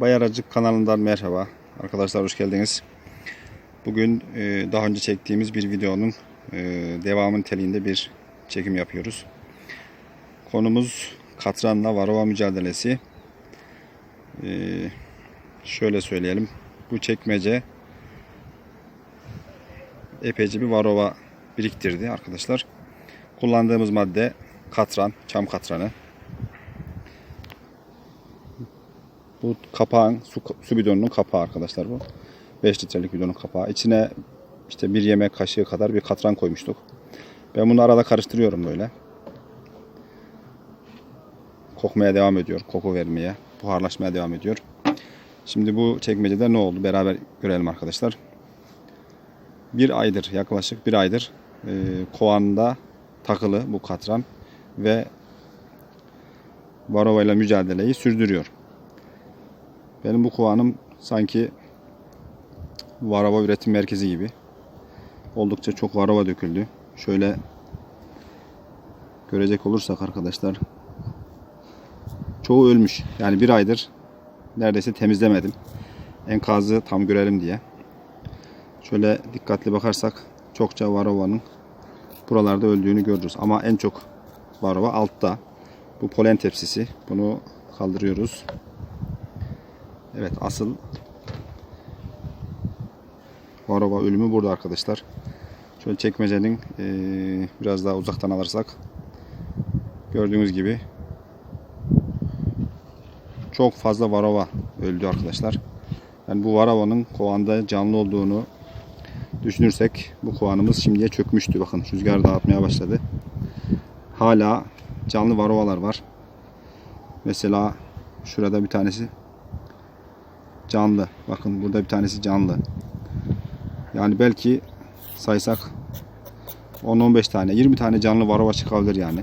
Bayaracık kanalından merhaba. Arkadaşlar hoş geldiniz. Bugün e, daha önce çektiğimiz bir videonun e, devamı niteliğinde bir çekim yapıyoruz. Konumuz katranla varova mücadelesi. E, şöyle söyleyelim. Bu çekmece epeyce bir varova biriktirdi arkadaşlar. Kullandığımız madde katran, çam katranı. Bu kapağın su, su bidonunun kapağı arkadaşlar bu. 5 litrelik bidonun kapağı. İçine işte bir yemek kaşığı kadar bir katran koymuştuk. Ben bunu arada karıştırıyorum böyle. Kokmaya devam ediyor. Koku vermeye, buharlaşmaya devam ediyor. Şimdi bu çekmecede ne oldu? Beraber görelim arkadaşlar. Bir aydır yaklaşık bir aydır e, kovanda takılı bu katran ve varova ile mücadeleyi sürdürüyor. Benim bu kovanım sanki varava üretim merkezi gibi. Oldukça çok varava döküldü. Şöyle görecek olursak arkadaşlar çoğu ölmüş. Yani bir aydır neredeyse temizlemedim. Enkazı tam görelim diye. Şöyle dikkatli bakarsak çokça varovanın buralarda öldüğünü görürüz. Ama en çok varova altta. Bu polen tepsisi. Bunu kaldırıyoruz. Evet asıl varova ölümü burada arkadaşlar. Şöyle çekmecenin eee, biraz daha uzaktan alırsak gördüğünüz gibi çok fazla varova öldü arkadaşlar. Yani bu varovanın kovanda canlı olduğunu düşünürsek bu kovanımız şimdiye çökmüştü. Bakın rüzgar dağıtmaya başladı. Hala canlı varovalar var. Mesela şurada bir tanesi canlı. Bakın burada bir tanesi canlı. Yani belki saysak 10-15 tane, 20 tane canlı varova çıkabilir yani.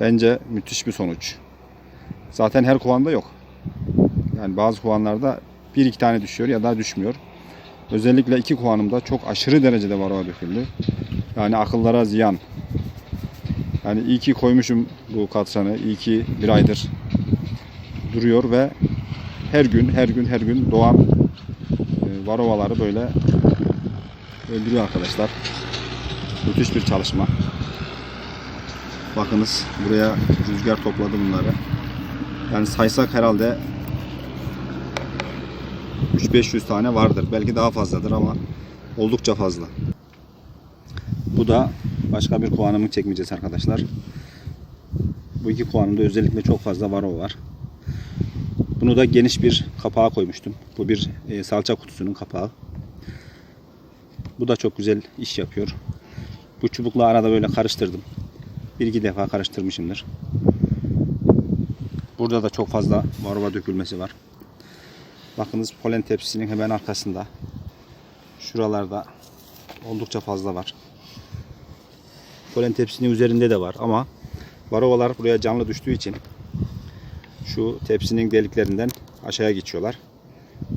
Bence müthiş bir sonuç. Zaten her kovanda yok. Yani bazı kovanlarda bir iki tane düşüyor ya da düşmüyor. Özellikle iki kovanımda çok aşırı derecede varova döküldü. Yani akıllara ziyan. Yani iyi ki koymuşum bu katranı. iyi ki bir aydır duruyor ve her gün her gün her gün doğan e, varovaları böyle öldürüyor arkadaşlar. Müthiş bir çalışma. Bakınız buraya rüzgar topladı bunları. Yani saysak herhalde 3-500 tane vardır. Belki daha fazladır ama oldukça fazla. Bu da başka bir kovanımın çekmeyeceğiz arkadaşlar. Bu iki kovanımda özellikle çok fazla varova var. Bunu da geniş bir kapağa koymuştum. Bu bir e, salça kutusunun kapağı. Bu da çok güzel iş yapıyor. Bu çubukla arada böyle karıştırdım. Bir iki defa karıştırmışımdır. Burada da çok fazla varova dökülmesi var. Bakınız polen tepsisinin hemen arkasında. Şuralarda oldukça fazla var. Polen tepsisinin üzerinde de var ama varovalar buraya canlı düştüğü için şu tepsinin deliklerinden aşağıya geçiyorlar.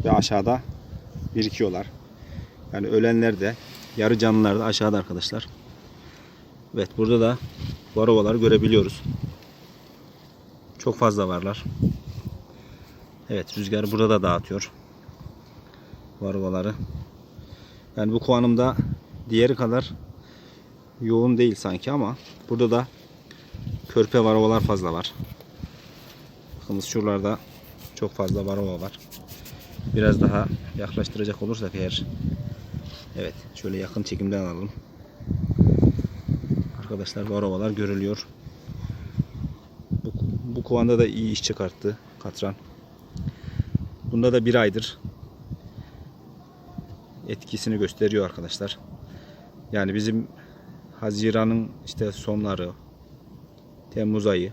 Ve aşağıda birikiyorlar. Yani ölenler de yarı canlılar da aşağıda arkadaşlar. Evet burada da varovaları görebiliyoruz. Çok fazla varlar. Evet rüzgar burada dağıtıyor. Varovaları. Yani bu kovanımda diğeri kadar yoğun değil sanki ama burada da körpe varovalar fazla var. Bakınız şuralarda çok fazla varova var. Biraz daha yaklaştıracak olursak eğer Evet şöyle yakın çekimden alalım. Arkadaşlar varovalar görülüyor. Bu, bu kovanda da iyi iş çıkarttı katran. Bunda da bir aydır etkisini gösteriyor arkadaşlar. Yani bizim Haziran'ın işte sonları Temmuz ayı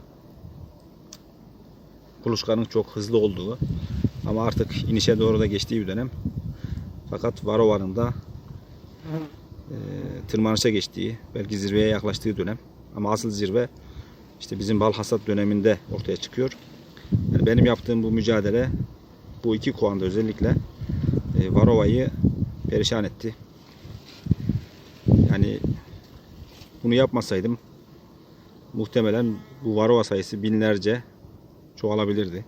kuluçkanın çok hızlı olduğu ama artık inişe doğru da geçtiği bir dönem. Fakat Varovan'ın da e, tırmanışa geçtiği, belki zirveye yaklaştığı dönem. Ama asıl zirve işte bizim bal hasat döneminde ortaya çıkıyor. Yani benim yaptığım bu mücadele bu iki kovanda özellikle e, Varova'yı perişan etti. Yani bunu yapmasaydım muhtemelen bu Varova sayısı binlerce çoğalabilirdi.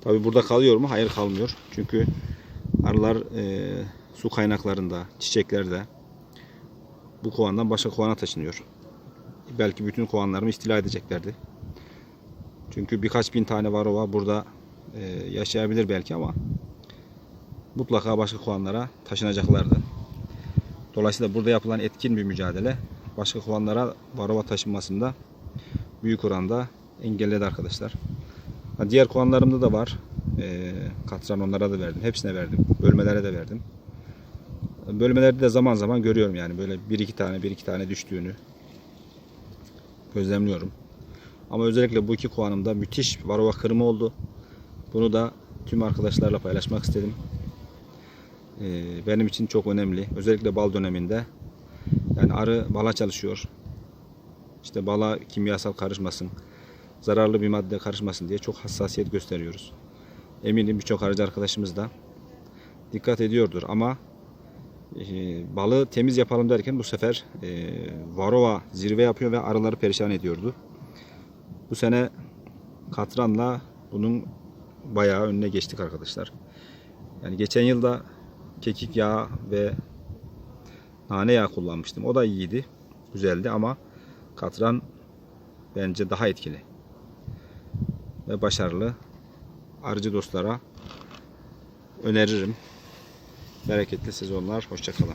Tabi burada kalıyor mu? Hayır kalmıyor. Çünkü arılar e, su kaynaklarında, çiçeklerde bu kovandan başka kovana taşınıyor. Belki bütün kovanlarımı istila edeceklerdi. Çünkü birkaç bin tane varova burada e, yaşayabilir belki ama mutlaka başka kovanlara taşınacaklardı. Dolayısıyla burada yapılan etkin bir mücadele başka kovanlara varova taşınmasında büyük oranda engelledi arkadaşlar. Ha, Diğer kovanlarımda da var. E, katran onlara da verdim. Hepsine verdim. Bölmelere de verdim. Bölmelerde de zaman zaman görüyorum yani böyle bir iki tane bir iki tane düştüğünü gözlemliyorum. Ama özellikle bu iki kovanımda müthiş varova kırımı oldu. Bunu da tüm arkadaşlarla paylaşmak istedim. Ee, benim için çok önemli. Özellikle bal döneminde. Yani arı bala çalışıyor. İşte bala kimyasal karışmasın, zararlı bir madde karışmasın diye çok hassasiyet gösteriyoruz. Eminim birçok arıcı arkadaşımız da dikkat ediyordur ama e, balı temiz yapalım derken bu sefer e, varova zirve yapıyor ve arıları perişan ediyordu. Bu sene katranla bunun bayağı önüne geçtik arkadaşlar. Yani geçen yılda kekik yağı ve nane yağı kullanmıştım. O da iyiydi. Güzeldi ama katran bence daha etkili. Ve başarılı. Arıcı dostlara öneririm. Bereketli sezonlar. Hoşçakalın.